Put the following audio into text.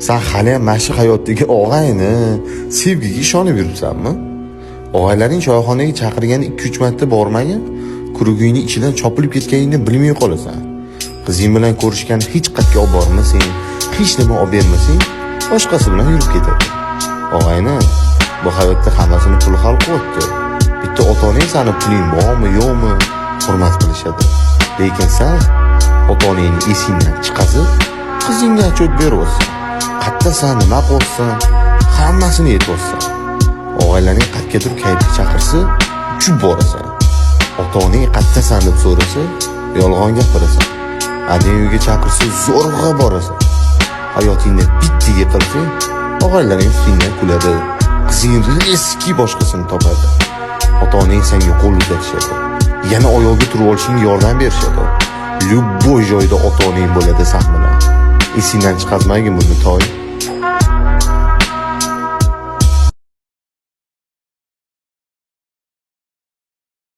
san haliyam mana shu hayotdagi og'ayni. Sevgiga ishonib yuribsanmi? Og'aylaring choyxonaga chaqirganda ikki uch marta bormagin kurugingni ichidan chopilib ketganingni bilmay qolasan. Qizing bilan ko'rishgan hech qayerga olib bormasang hech nima olib bermasang boshqasi bilan yurib ketadi. Og'ayni bu hayotda hammasini pul hal qilyapti bitta ota onang sani puling bormi yo'qmi hurmat qilishadi. Lekin san ota onangni esingdan chiqazib qizingga отчет beryapsan qayerdasan nima qilyapsan hammasini aytyapsan og'aylaring qayergadir kayfi chaqirsa uchib borasan. Ota onang qayerdasan deb so'rasa yolg'on gapirasan. Adang uyga chaqirsa zo'rg'a borasan. Hayotingda bitta yiqilsang og'aylaring ustingdan kuladi. Qizing reski boshqasini topadi. Ota onang senga qo'l uzatishadi. Yana oyog'iga turib olishingga yordam berishadi. Любой joyda ota onang bo'ladi san bilan esingdan chiqarmagin buni toy.